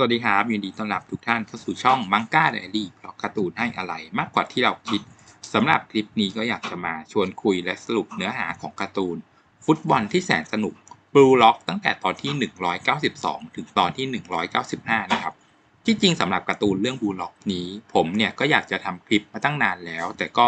สวัสดีครับยินดีต้อนรับทุกท่านเข้าสู่ช่องมังก้าเดลี่เพราะการ์ตูนให้อะไรมากกว่าที่เราคิดสำหรับคลิปนี้ก็อยากจะมาชวนคุยและสรุปเนื้อหาของการ์ตูน ฟุตบอลที่แสนสนุกบลูล็อกตั้งแต่ตอนที่ 192 ถึงตอนที่ 195 นะครับ ที่จริงสำหรับการ์ตูนเรื่องบลูล็อกนี้ ผมเนี่ยก็อยากจะทำคลิปมาตั้งนานแล้ว แต่ก็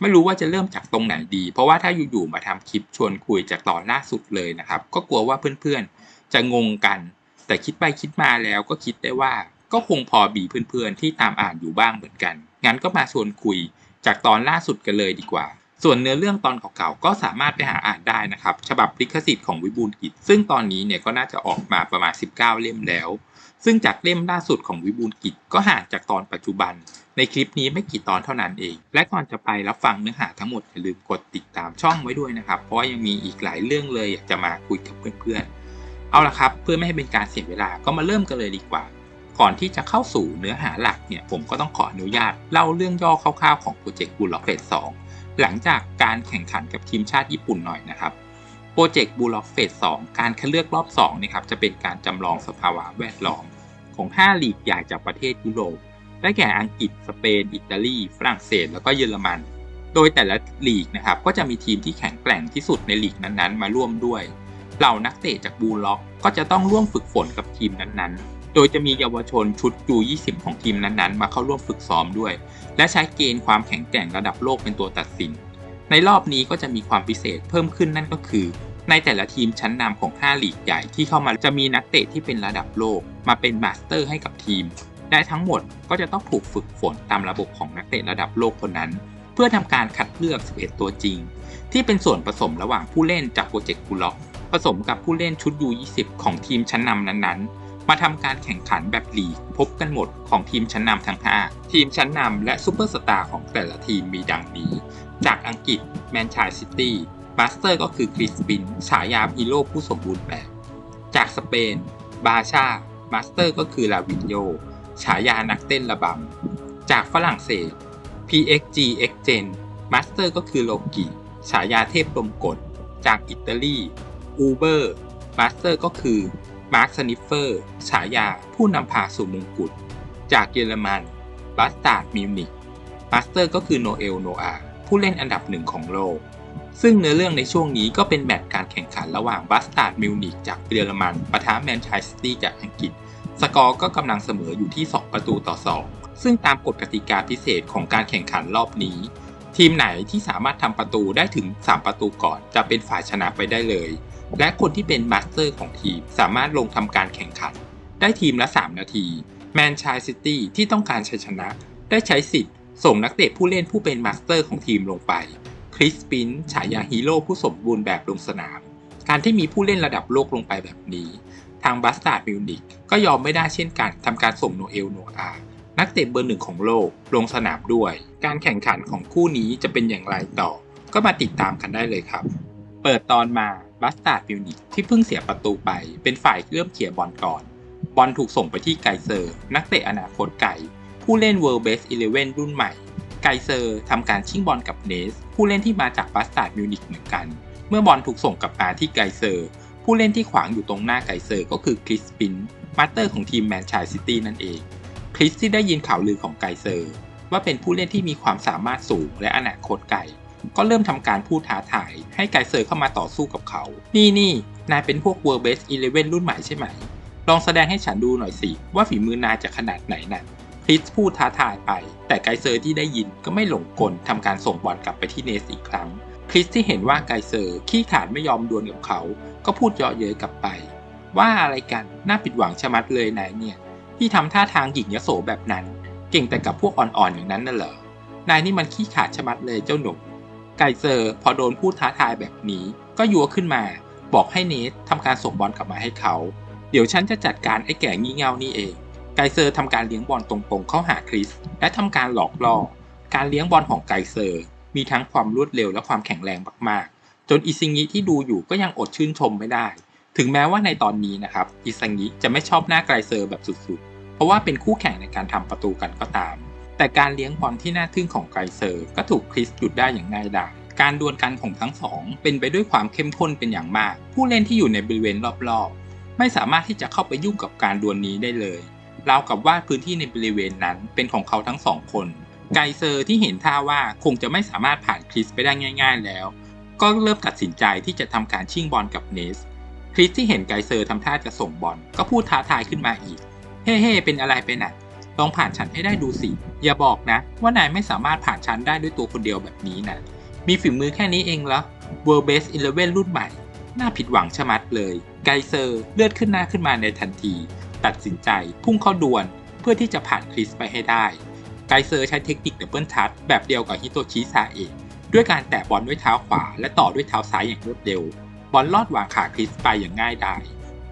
ไม่รู้ว่าจะเริ่มจากตรงไหนดี เพราะว่าถ้าอยู่ๆมาทำคลิปชวนคุยจากตอนล่าสุดเลยนะครับก็กลัวว่าเพื่อนๆจะงงกัน แต่คิดไปคิดมาแล้วก็คิดได้ว่าก็คงพอบีเพื่อนๆที่ตามอ่านอยู่บ้างเหมือนกัน งั้นก็มาชวนคุยจากตอนล่าสุดกันเลยดีกว่า ส่วนเนื้อเรื่องตอนเก่าๆก็สามารถไปหาอ่านได้นะครับ ฉบับลิขสิทธิ์ของวิบูลย์กิจ ซึ่งตอนนี้เนี่ยก็น่าจะออกมาประมาณ 19 เล่มแล้ว ซึ่งจากเล่มล่าสุดของวิบูลย์กิจ ก็ห่างจากตอนปัจจุบัน ในคลิปนี้ไม่กี่ตอนเท่านั้นเอง และก่อนจะไปรับฟังเนื้อหาทั้งหมดอย่าลืมกดติดตามช่องไว้ด้วยนะครับ เพราะยังมีอีกหลายเรื่องเลยอยากจะมาคุยกับเพื่อนๆ เอาละครับ เพื่อไม่ให้เป็นการเสียเวลาก็มาเริ่มกันเลยดีกว่า ก่อนที่จะเข้าสู่เนื้อหาหลักเนี่ยผมก็ต้องขออนุญาตเล่าเรื่องย่อคร่าวๆของโปรเจกต์บูลล็อกเฟส2หลังจากการแข่งขันกับทีมชาติญี่ปุ่นหน่อยนะครับโปรเจกต์บูลล็อกเฟส2การคัดเลือกรอบ2นะครับจะเป็นการจำลองสภาวะแวดล้อม ของ 5 ลีกใหญ่จากประเทศยุโรปได้แก่อังกฤษ สเปน อิตาลี ฝรั่งเศส แล้วก็เยอรมัน โดยแต่ละลีกนะครับก็จะมีทีมที่แข็งแกร่งที่สุดในลีกนั้นๆ มาร่วมด้วย เหล่านักเตะจากบูลล็อกก็จะต้องร่วมฝึกฝนกับทีมนั้นๆ โดยจะมีเยาวชนชุดยู20 ของทีมนั้นๆ มาเข้าร่วมฝึกซ้อมด้วย และใช้เกณฑ์ความแข็งแกร่งระดับโลกเป็นตัวตัดสิน ในรอบนี้ก็จะมีความพิเศษเพิ่มขึ้นนั่นก็คือ ในแต่ละทีมชั้นนำของ 5 ลีกใหญ่ที่เข้ามาจะมีนักเตะที่เป็นระดับโลก มาเป็นมาสเตอร์ให้กับทีม และทั้งหมดก็จะต้องถูกฝึกฝนตามระบบของนักเตะระดับโลกคนนั้น เพื่อทำการคัดเลือก 11 ตัวจริง ที่เป็นส่วนผสมระหว่างผู้เล่นจากโปรเจกต์กูล็อก ผสมกับผู้เล่นชุด U20 ของทีมชั้นนำนั้นๆ มาทำการแข่งขันแบบลีกพบกันหมดของทีมชั้นนำทั้ง 5 ทีมชั้นนำและซูเปอร์สตาร์ของแต่ละทีมมีดังนี้ จากอังกฤษแมนชสซิตี้มาสเตอร์ก็คือคริสปินฉายาฮีโร่ผู้สมบูรณ์แบบ จากสเปน บาชามาสเตอร์ก็คือลาวินโยฉายานักเต้นระบำ จากฝรั่งเศส PXG X Gen มาสเตอร์ก็คือโลกิฉายาเทพลมกด จากอิตาลี อูเบอร์มาสเตอร์ก็คือมาร์คสนิฟเฟอร์ฉายาผู้นำพาสู่มงกุฎ จากเยอรมันบัสตาร์ดมิวนิกมาสเตอร์ก็คือโนเอลโนอาผู้เล่นอันดับหนึ่งของโลก ซึ่งเนื้อเรื่องในช่วงนี้ก็เป็นแมตช์การแข่งขันระหว่างบัสตาร์ดมิวนิกจากเยอรมันปะทะแมนเชสเตอร์จากอังกฤษ สกอร์ก็กำลังเสมออยู่ที่ 2 ประตูต่อ 2 ซึ่งตามกฎกติกาพิเศษของการแข่งขันรอบนี้ ทีมไหนที่สามารถทำประตูได้ถึง 3 ประตูก่อนจะเป็นฝ่ายชนะไปได้เลย และคนที่เป็นมาสเตอร์ของทีมสามารถลงทำการแข่งขัน ได้ทีมละ 3 นาที แมนชสเตอร์ที่ต้องการชัยชนะ ได้ใช้สิทธิ์ ส่งนักเตะผู้เล่นผู้เป็นมาสเตอร์ของทีมลงไป คริสปินฉายาฮีโร่ผู้สมบูรณ์แบบลงสนาม การที่มีผู้เล่นระดับโลกลงไปแบบนี้ ทางบัสตาร์ดมิวนิกก็ยอมไม่ได้เช่นกันทำการส่งโนเอลโนอา นักเตะเบอร์หนึ่งของโลกลงสนามด้วย การแข่งขันของคู่นี้จะเป็นอย่างไรต่อ ก็มาติดตามกันได้เลยครับ เปิดตอนมาบัสตาร์ดมิวนิกที่เพิ่งเสียประตูไป เป็นฝ่ายเริ่มเขี่ยบอลก่อน บอลถูกส่งไปที่ไกเซอร์ นักเตะอนาคตไกลผู้เล่น World Best 11 รุ่นใหม่ ไกเซอร์ทำการชิงบอลกับเนส ผู้เล่นที่มาจากบัสตาร์ดมิวนิกเหมือนกัน เมื่อบอลถูกส่งกลับมาที่ไกเซอร์ ผู้เล่นที่ขวางอยู่ตรงหน้าไกเซอร์ก็คือคริสปินมาสเตอร์ของทีมแมนชสซิตี้นั่นเอง คริสที่ได้ยินข่าวลือของไกเซอร์ ว่าเป็นผู้เล่นที่มีความสามารถสูงและอนาคตไกลก็เริ่มทำการพูดท้าทาย ให้ไกเซอร์เข้ามาต่อสู้กับเขา นี่นี่นายเป็นพวก World Best 11รุ่นใหม่ใช่ไหม ลองแสดงให้ฉันดูหน่อยสิ ว่าฝีมือนายจะขนาดไหนน่ะคริสพูดท้าทายไป แต่ไกเซอร์ที่ได้ยินก็ไม่หลงกลทำการส่งบอลกลับไปที่เนสอีกครั้ง คริสที่เห็นว่าไกเซอร์ขี้ขาดไม่ยอมดวลกับเขา ก็พูดเยาะเย้ยกลับไป ว่าอะไรกันน่าผิดหวังชะมัดเลยนายเนี่ย ที่ทำท่าทางหญิงยโสแบบนั้น เก่งแต่กับพวกอ่อนๆอย่างนั้นน่ะเหรอนายนี่มันขี้ขาดชะมัดเลยเจ้าหนุ่มไกเซอร์พอโดนพูดท้าทายแบบนี้ก็ยัวขึ้นมา บอกให้เนททำการส่งบอลกลับมาให้เขา เดี๋ยวฉันจะจัดการไอ้แก่งี่เง่านี่เองไกเซอร์ทำการเลี้ยงบอลตรงๆเข้าหาคริส และทำการหลอกล่อ การเลี้ยงบอลของไกเซอร์ มีทั้งความรวดเร็วและความแข็งแรงมากๆ จนอิซิงิที่ดูอยู่ก็ยังอดชื่นชมไม่ได้ ถึงแม้ว่าในตอนนี้นะครับอิซังิจะไม่ชอบหน้าไกลเซอร์แบบสุดๆ เพราะว่าเป็นคู่แข่งในการทำประตูกันก็ตาม แต่การเลี้ยงบอลที่น่าทึ่งของไกลเซอร์ ก็ถูกคริสหยุดได้อย่างง่ายดายการดวลกันของทั้งสองเป็นไปด้วยความเข้มข้นเป็นอย่างมาก ผู้เล่นที่อยู่ในบริเวณรอบๆ ไม่สามารถที่จะเข้าไปยุ่งกับการดวลนี้ได้เลยราวกับว่าพื้นที่ในบริเวณนั้นเป็นของเขาทั้งสองคน ไกเซอร์ที่เห็นท่าว่าคงจะไม่สามารถผ่านคริสไปได้ง่าย ๆ แล้ว ก็เริ่มตัดสินใจที่จะทำการชิงบอลกับเนส คริสที่เห็นไกเซอร์ทำท่าจะส่งบอลก็พูดท้าทายขึ้นมาอีก เฮ้เฮ้เป็นอะไรไปน่ะลองผ่านฉันให้ได้ดูสิ อย่าบอกนะ ว่านายไม่สามารถผ่านฉันได้ด้วยตัวคนเดียวแบบนี้นะมีฝีมือแค่นี้เองเหรอ World Best 11รุ่นใหม่ น่าผิดหวังชะมัดเลย ไกเซอร์เลือดขึ้นหน้าขึ้นมาในทันที ตัดสินใจพุ่งเข้าดวลเพื่อที่จะผ่านคริสไปให้ได้ ไกเซอร์ใช้เทคนิคดับเบิลทัชแบบเดียวกับฮิโตชิซาเอะด้วยการแตะบอลด้วยเท้าขวาและต่อด้วยเท้าซ้ายอย่างรวดเร็ว บอลลอดวางขาคริสไปอย่างง่ายดาย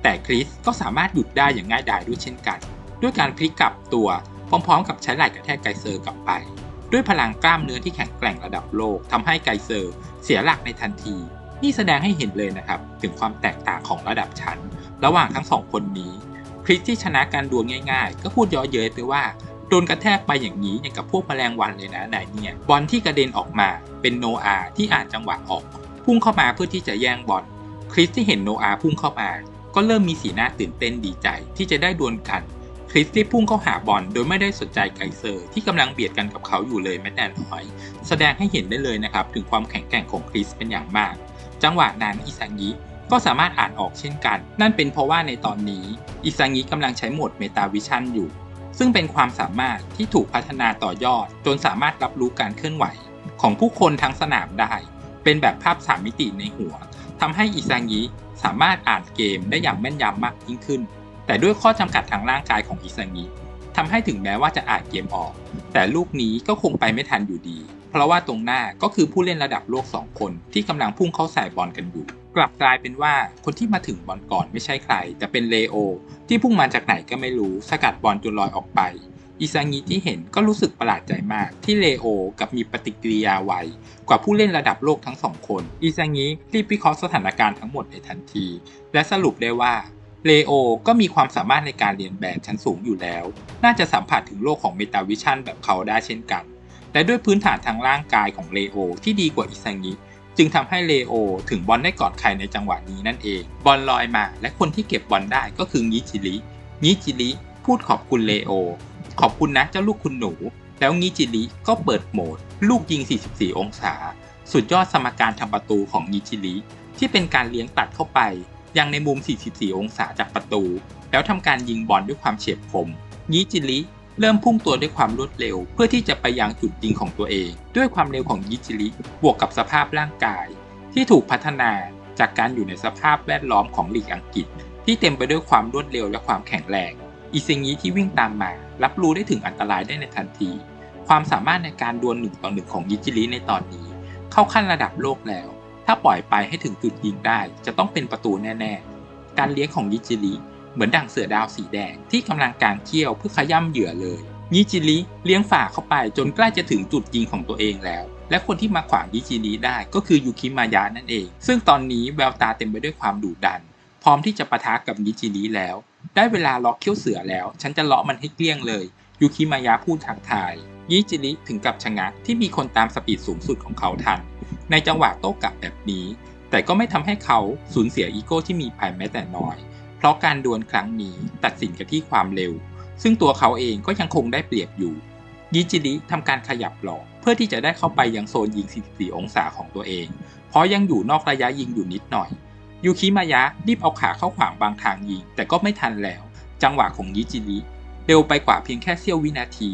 แต่คริสก็สามารถหยุดได้อย่างง่ายดายด้วยเช่นกัน ด้วยการพลิกกลับตัวพร้อมๆ กับใช้ไหล่กระแทกไกเซอร์กลับไป ด้วยพลังกล้ามเนื้อที่แข็งแกร่งระดับโลกทำให้ไกเซอร์เสียหลักในทันที นี่แสดงให้เห็นเลยนะครับ ถึงความแตกต่างของระดับชั้น ระหว่างทั้งสองคนนี้ คริสที่ชนะการดวลง่ายๆ ก็พูดย่อเย้ยไปว่าโดนกระแทกไปอย่างนี้อย่างกับพวกแมลงวันเลยนะนายเนี่ย บอลที่กระเด็นออกมาเป็นโนอาที่อ่านจังหวะออก พุ่งเข้ามาเพื่อที่จะแย่งบอล คริสที่เห็นโนอาพุ่งเข้ามา ก็เริ่มมีสีหน้าตื่นเต้นดีใจที่จะได้ดวลกัน คริสรีบพุ่งเข้าหาบอลโดยไม่ได้สนใจไกเซอร์ที่กำลังเบียดกันกับเขาอยู่เลยแม้แต่น้อย แสดงให้เห็นได้เลยนะครับถึงความแข็งแกร่งของคริสเป็นอย่างมาก จังหวะนั้นอิซังยิก็สามารถอ่านออกเช่นกัน นั่นเป็นเพราะว่าในตอนนี้อิซังยิกำลังใช้โหมดเมตาวิชั่นอยู่ ซึ่งเป็นความสามารถที่ถูกพัฒนาต่อยอด จนสามารถรับรู้การเคลื่อนไหว ของผู้คนทั้งสนามได้ เป็นแบบภาพสามมิติในหัว ทำให้อิซังิสามารถอ่านเกมได้อย่างแม่นยำมากยิ่งขึ้น แต่ด้วยข้อจำกัดทางร่างกายของอิซังิทำให้ถึงแม้ว่าจะอ่านเกมออก แต่ลูกนี้ก็คงไปไม่ทันอยู่ดี เพราะว่าตรงหน้าก็คือผู้เล่นระดับโลก2คนที่กำลังพุ่งเข้าใส่บอลกันอยู่ กลับกลายเป็นว่าคนที่มาถึงบอลก่อนไม่ใช่ใคร แต่เป็นเลโอ ที่พุ่งมาจากไหนก็ไม่รู้สกัดบอลจนลอยออกไป อิซางิที่เห็นก็รู้สึกประหลาดใจมากที่เลโอกับมีปฏิกิริยาไวกว่าผู้เล่นระดับโลกทั้งสองคน อิซางิรีบวิเคราะห์สถานการณ์ทั้งหมดในทันที และสรุปได้ว่าเลโอก็มีความสามารถในการเรียนแบบชั้นสูงอยู่แล้ว น่าจะสัมผัสถึงโลกของเมตาวิชั่นแบบเขาได้เช่นกัน และด้วยพื้นฐานทางร่างกายของเลโอที่ดีกว่าอิซางิจึงทำให้เลโอถึงบอลได้กอนใครในจังหวะนี้นั่นเอง บอลลอยมา และคนที่เก็บบอลได้ก็คืองิจิริ งิจิริพูดขอบคุณเลโอ ขอบคุณนะเจ้าลูกคุณหนู แล้วงิจิริก็เปิดโหมด ลูกยิง 44 องศา สุดยอดสมการทำประตูของงิจิริที่เป็นการเลี้ยงตัดเข้าไป ยังในมุม 44 องศาจากประตู แล้วทำการยิงบอลด้วยความเฉียบคมงิจิริเริ่มพุ่งตัวด้วยความรวดเร็ว เพื่อที่จะไปยังจุดยิงของตัวเอง ด้วยความเร็วของยิจิริบวกกับสภาพร่างกาย ที่ถูกพัฒนาจากการอยู่ในสภาพแวดล้อมของลีกอังกฤษ ที่เต็มไปด้วยความรวดเร็วและความแข็งแรง อิซิงิที่วิ่งตามมา รับรู้ได้ถึงอันตรายได้ในทันที ความสามารถในการดวลหนึ่งต่อหนึ่งของยิจิริในตอนนี้ เข้าขั้นระดับโลกแล้ว ถ้าปล่อยไปให้ถึงจุดยิงได้ จะต้องเป็นประตูแน่ๆ การเลี้ยงของยิจิริเหมือนดั่งเสือดาวสีแดงที่กำลังกางเขี้ยวเพื่อขย่ำเหยื่อเลยยิจิริเลี้ยงฝ่าเข้าไปจนใกล้จะถึงจุดยิงของตัวเองแล้ว และคนที่มาขวางยิจิริได้ก็คือยูคิมายะนั่นเอง ซึ่งตอนนี้แววตาเต็มไปด้วยความดุดัน พร้อมที่จะปะทะกับยิจิริแล้ว ได้เวลาล็อกเขี้ยวเสือแล้ว ฉันจะเลาะมันให้เกลี้ยงเลย ยูคิมายะพูดทักทายยิจิริถึงกับชะงักที่มีคนตามสปีดสูงสุดของเขาทัน ในจังหวะโต้กลับแบบนี้ แต่ก็ไม่ทำให้เขาสูญเสียอีโก้ที่มีภายแม้แต่น้อย เพราะการดวลครั้งนี้ตัดสินกันที่ความเร็ว ซึ่งตัวเขาเองก็ยังคงได้เปรียบอยู่ยิจิริทำการขยับหลอกเพื่อที่จะได้เข้าไปยังโซนยิง 44 องศาของตัวเอง เพราะยังอยู่นอกระยะยิงอยู่นิดหน่อย ยูคิมายะรีบเอาขาเข้าขวางบางทางยิง แต่ก็ไม่ทันแล้ว จังหวะของยิจิริเร็วไปกว่าเพียงแค่เสี้ยววินาที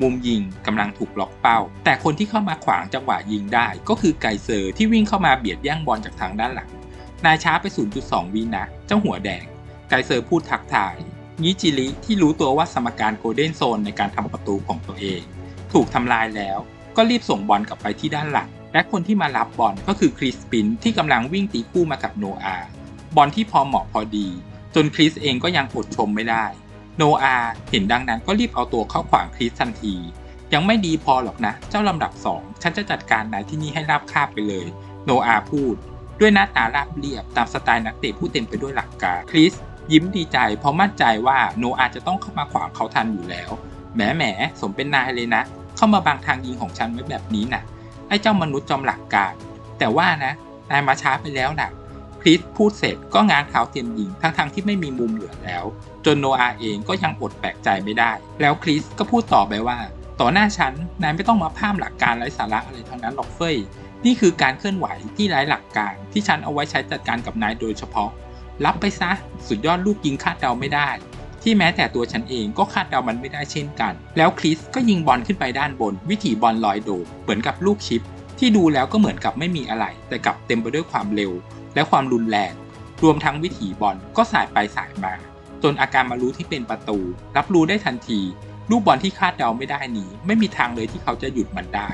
มุมยิงกำลังถูกล็อกเป้า แต่คนที่เข้ามาขวางจังหวะยิงได้ ก็คือไกเซอร์ที่วิ่งเข้ามาเบียดแย่งบอลจากทางด้านหลัง นายช้าไป 0.2 วินะเจ้าหัวแดง ไกเซอร์พูดทักทายยิจิริที่รู้ตัวว่าสมการโกลเด้นโซนในการทำประตูของตัวเอง ถูกทำลายแล้ว ก็รีบส่งบอลกลับไปที่ด้านหลัง และคนที่มารับบอลก็คือคริสปินที่กำลังวิ่งตีคู่มากับโนอาบอลที่พอเหมาะพอดี จนคริสเองก็ยังอดชมไม่ได้ โนอาเห็นดังนั้นก็รีบเอาตัวเข้าขวางคริสทันที ยังไม่ดีพอหรอกนะ เจ้าลำดับสองฉันจะจัดการนายที่นี่ให้ราบคาบไปเลย โนอาพูด ด้วยหน้าตาราบเรียบตามสไตล์นักเตะผู้เต็มไปด้วยหลักการคริสยิ้มดีใจเพราะมั่นใจว่าโนอาจะต้องเข้ามาขวางเขาทันอยู่แล้วแหมแหมสมเป็นนายเลยนะ เข้ามาบังทางยิงของฉันไว้แบบนี้นะ่ะ อ้เจ้ามนุษย์จอมหลักการ แต่ว่านะนายมาช้าไปแล้วนะ่ะคริสพูดเสร็จก็ง้างเท้าเตรียมยิงทั้งๆที่ไม่มีมุมเหลือแล้ว จนโนอาเองก็ยังอดแปลกใจไม่ได้ แล้วคริสก็พูดต่อไปว่า ต่อหน้าฉันนายไม่ต้องมาพร่ำหลักการไร้สาระอะไรทั้งนั้นหรอกเฟยนี่คือการเคลื่อนไหวที่ไร้หลักการที่ฉันเอาไว้ใช้จัดการกับนายโดยเฉพาะ รับไปซะ สุดยอดลูกยิงคาดเดาไม่ได้ ที่แม้แต่ตัวฉันเองก็คาดเดามันไม่ได้เช่นกัน แล้วคริสก็ยิงบอลขึ้นไปด้านบน วิถีบอลลอยโดดเหมือนกับลูกชิป ที่ดูแล้วก็เหมือนกับไม่มีอะไร แต่กลับเต็มไปด้วยความเร็ว และความรุนแรง รวมทั้งวิถีบอลก็สายไปสายมา จนอาการมารู้ที่เป็นประตู รับรู้ได้ทันที ลูกบอลที่คาดเดาไม่ได้นี้ ไม่มีทางเลยที่เขาจะหยุดมันได้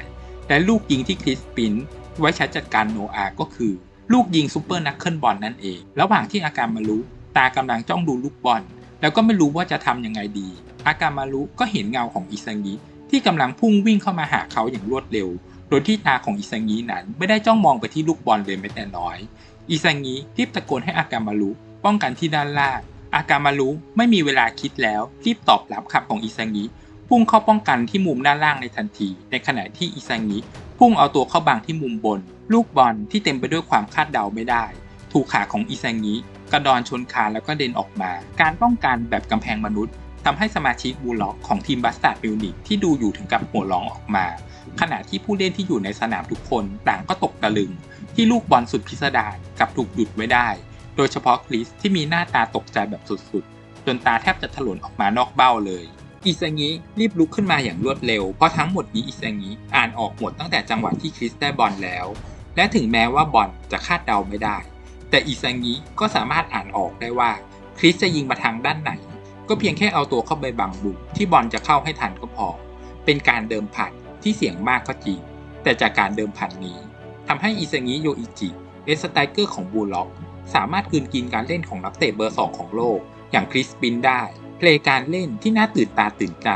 และลูกยิงที่คริสปินไว้ใช้จัดการโนอาก็คือ ลูกยิงซูเปอร์นักเคิลบอลนั่นเอง ระหว่างที่อาการมารู้ตากำลังจ้องดูลูกบอล แล้วก็ไม่รู้ว่าจะทำยังไงดี อากามารู้ก็เห็นเงาของอิซังิที่กำลังพุ่งวิ่งเข้ามาหาเขาอย่างรวดเร็ว โดยที่ตาของอิซังินั้นไม่ได้จ้องมองไปที่ลูกบอลเลยแม้แต่น้อย อิซังิรีบตะโกนให้อากามารุป้องกันที่ด้านล่าง อากามารุไม่มีเวลาคิดแล้วรีบตอบรับคำของอิซังิพุ่งเข้าป้องกันที่มุมด้านล่างในทันที ในขณะที่อิซังิพุ่งเอาตัวเข้าบังที่มุมบน ลูกบอลที่เต็มไปด้วยความคาดเดาไม่ได้ ถูกขาของอิซังิ กระดอนชนคานแล้วก็เดินออกมา การป้องกันแบบกำแพงมนุษย์ทำให้สมาชิกบูลล็อกของทีมบัสตาร์ดมิวนิกที่ดูอยู่ถึงกับหัวร้องออกมา ขณะที่ผู้เล่นที่อยู่ในสนามทุกคนต่างก็ตกตะลึง ที่ลูกบอลสุดพิสดารกลับถูกหยุดไว้ได้ โดยเฉพาะคริสที่มีหน้าตาตกใจแบบสุดๆ จนตาแทบจะถลนออกมานอกเบ้าเลยอิซางิรีบลุกขึ้นมาอย่างรวดเร็ว เพราะทั้งหมดนี้อิซางิอ่านออกหมดตั้งแต่จังหวะที่คริสได้บอลแล้ว และถึงแม้ว่าบอลจะคาดเดาไม่ได้ แต่อิซางิก็สามารถอ่านออกได้ว่าคริสจะยิงมาทางด้านไหน ก็เพียงแค่เอาตัวเข้าไปบังบุมที่บอลจะเข้าให้ทันก็พอ เป็นการเดิมพันที่เสี่ยงมากก็จริง แต่จากการเดิมพันนี้ทำให้อิซางิโยอิจิเอสไตเกอร์ของบูล็อก สามารถกืนกินการเล่นของนักเตะเบอร์สองของโลก อย่างคริสปินได้ เพลย์การเล่นที่น่าตื่นตาตื่นใจ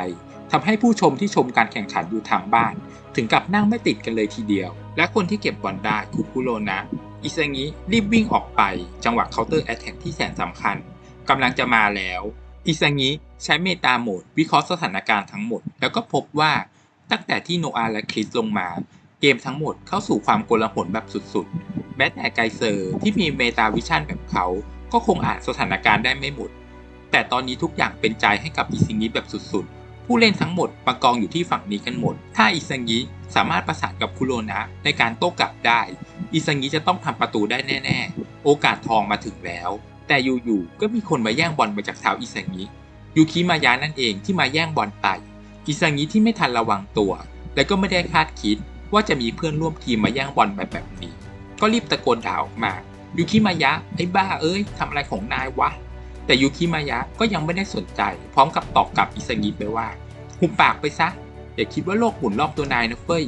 ทำให้ผู้ชมที่ชมการแข่งขันอยู่ทางบ้าน ถึงกับนั่งไม่ติดกันเลยทีเดียว และคนที่เก็บบอลได้คุคุโรนะ อิซางิรีบวิ่งออกไปจังหวะเคาน์เตอร์แอตแทกที่แสนสำคัญกำลังจะมาแล้ว อิซางิใช้เมตาโหมดวิเคราะห์สถานการณ์ทั้งหมด แล้วก็พบว่าตั้งแต่ที่โนอาและคริสลงมา เกมทั้งหมดเข้าสู่ความโกลาหลแบบสุดๆ แม้แต่ไกเซอร์ที่มีเมตาวิชั่นแบบเขาก็คงอ่านสถานการณ์ได้ไม่หมด แต่ตอนนี้ทุกอย่างเป็นใจให้กับอิซิงิแบบสุดๆ ผู้เล่นทั้งหมดมากองอยู่ที่ฝั่งนี้กันหมด ถ้าอิซังิสามารถประสานกับคุโรนะในการโต้กลับได้ อิซังิจะต้องทำประตูได้แน่ๆ โอกาสทองมาถึงแล้ว แต่อยู่ๆ ก็มีคนมาแย่งบอลไปจากเท้าอิซังิยูคิมายะนั่นเองที่มาแย่งบอลไป อิซังิที่ไม่ทันระวังตัว และก็ไม่ได้คาดคิดว่าจะมีเพื่อนร่วมทีมมาแย่งบอลไปแบบนี้ ก็รีบตะโกนด่าออกมายูคิมายะไอ้บ้าเอ้ยทำอะไรของนายวะ แต่ยูคิมายะก็ยังไม่ได้สนใจ พร้อมกับตอบกลับอิซางิไปว่าหุบปากไปซะอย่าคิดว่าโลกหมุนรอบตัวนายนะเฟ้ย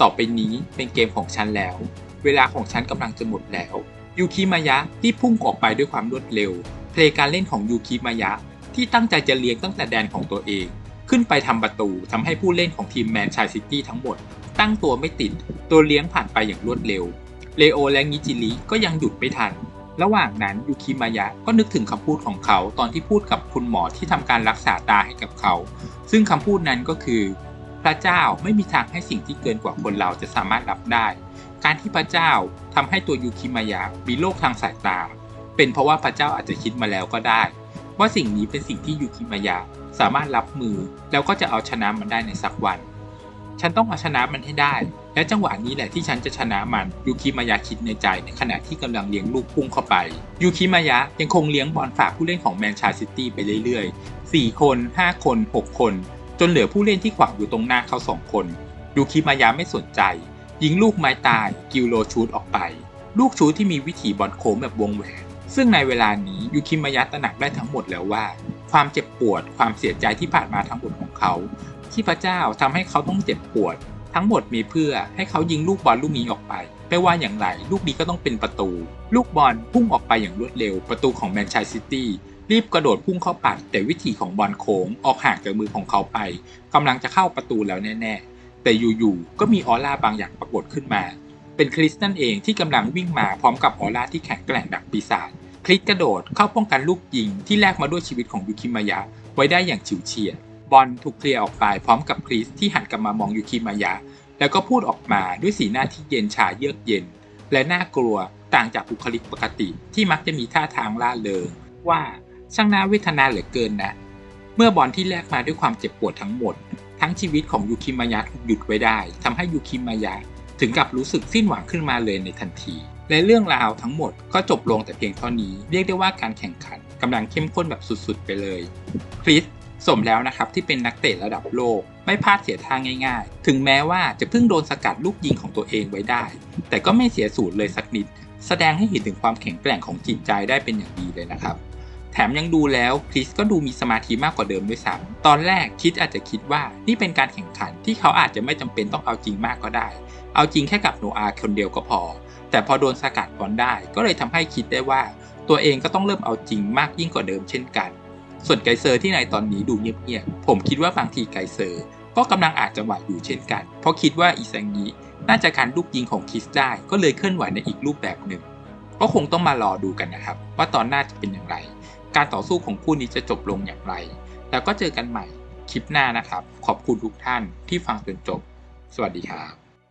ต่อไปนี้เป็นเกมของฉันแล้ว เวลาของฉันกำลังจะหมดแล้วยูคิมายะที่พุ่งออกไปด้วยความรวดเร็ว เพลงการเล่นของยูคิมายะที่ตั้งใจจะเลี้ยงตั้งแต่แดนของตัวเอง ขึ้นไปทำประตูทำให้ผู้เล่นของทีมแมนชายซิตี้ทั้งหมด ตั้งตัวไม่ติด ตัวเลี้ยงผ่านไปอย่างรวดเร็ว เลโอและงิจิริก็ยังหยุดไม่ทัน ระหว่างนั้นยูคิมายะก็นึกถึงคำพูดของเขาตอนที่พูดกับคุณหมอที่ทำการรักษาตาให้กับเขา ซึ่งคำพูดนั้นก็คือ พระเจ้าไม่มีทางให้สิ่งที่เกินกว่าคนเราจะสามารถรับได้ การที่พระเจ้าทำให้ตัวยูคิมายะมีโรคทางสายตา เป็นเพราะว่าพระเจ้าอาจจะคิดมาแล้วก็ได้ ว่าสิ่งนี้เป็นสิ่งที่ยูคิมายะสามารถรับมือแล้วก็จะเอาชนะมันได้ในสักวัน ฉันต้องเอาชนะมันให้ได้ และจังหวะนี้แหละที่ฉันจะชนะมันยูคิมายะคิดในใจในขณะที่กำลังเลี้ยงลูกพุ่งเข้าไปยูคิมายะยังคงเลี้ยงบอลฝากผู้เล่นของแมนชาซิตี้ไปเรื่อยๆ 4 คน 5 คน 6 คน จนเหลือผู้เล่นที่ขวางอยู่ตรงหน้าเขาสองคนยูคิมายะไม่สนใจ ยิงลูกไม้ตายกิลโลชูดออกไป ลูกชูดที่มีวิถีบอลโค้งแบบวงแหวน ซึ่งในเวลานี้ยูคิมายะตระหนักได้ทั้งหมดแล้วว่า ความเจ็บปวดความเสียใจที่ผ่านมาทั้งหมดของเขา ที่พระเจ้าทำให้เขาต้องเจ็บปวด ทั้งหมดมีเพื่อให้เขายิงลูกบอลลูกนี้ออกไปไม่ว่าอย่างไร ลูกนี้ก็ต้องเป็นประตู ลูกบอลพุ่งออกไปอย่างรวดเร็ว ประตูของแมนชัยซิตี้รีบกระโดดพุ่งเข้าปัด แต่วิธีของบอลโค้งออกห่างจากมือของเขาไปกำลังจะเข้าประตูแล้วแน่ๆ แต่อยู่ๆก็มีออร่าบางอย่างปรากฏขึ้นมา เป็นคริสนั่นเองที่กำลังวิ่งมาพร้อมกับออร่าที่แข็งแกร่งดักปีศาจคริสกระโดดเข้าป้องกันลูกยิงที่แลกมาด้วยชีวิตของยูคิมายะไว้ได้อย่างฉิวเฉียดบอลถูกเคลียร์ออกไปพร้อมกับคริสที่หันกลับมามองยูคิมายะ แล้วก็พูดออกมาด้วยสีหน้าที่เย็นชาเยือกเย็น และน่ากลัวต่างจากบุคลิกปกติที่มักจะมีท่าทางล่าเริงว่าช่างน่าเวทนาเหลือเกินนะ เมื่อบอลที่แลกมาด้วยความเจ็บปวดทั้งหมด ทั้งชีวิตของยูคิมายะถูกหยุดไว้ได้ทำให้ยูคิมายะถึงกับรู้สึกสิ้นหวังขึ้นมาเลยในทันที และเรื่องราวทั้งหมดก็จบลงแต่เพียงเท่านี้ เรียกได้ว่าการแข่งขันกำลังเข้มข้นแบบสุดๆ ไปเลย คริสสมแล้วนะครับที่เป็นนักเตะระดับโลก ไม่พลาดเสียท่าง่าย ๆ ถึงแม้ว่าจะเพิ่งโดนสกัดลูกยิงของตัวเองไว้ได้ แต่ก็ไม่เสียสูตรเลยสักนิด แสดงให้เห็นถึงความแข็งแกร่งของจิตใจได้เป็นอย่างดีเลยนะครับ แถมยังดูแล้วคริสก็ดูมีสมาธิมากกว่าเดิมด้วยซ้ำตอนแรกคิดอาจจะคิดว่านี่เป็นการแข่งขันที่เขาอาจจะไม่จำเป็นต้องเอาจริงมากก็ได้ เอาจริงแค่กับโนอาคนเดียวก็พอ แต่พอโดนสกัดบอลได้ ก็เลยทำให้คิดได้ว่า ตัวเองก็ต้องเริ่มเอาจริงมากยิ่งกว่าเดิมเช่นกัน ส่วนไกเซอร์ที่ในตอนนี้ดูเงียบๆผมคิดว่าบางทีไกเซอร์ก็กำลังอาจจะหวาดอยู่เช่นกัน เพราะคิดว่าอิซังยีน่าจะการลูกยิงของคริสได้ ก็เลยเคลื่อนไหวในอีกรูปแบบหนึ่ง ก็คงต้องมารอดูกันนะครับ ว่าตอนหน้าจะเป็นอย่างไร การต่อสู้ของคู่นี้จะจบลงอย่างไร แล้วก็เจอกันใหม่คลิปหน้านะครับ ขอบคุณทุกท่านที่ฟังจนจบ สวัสดีครับ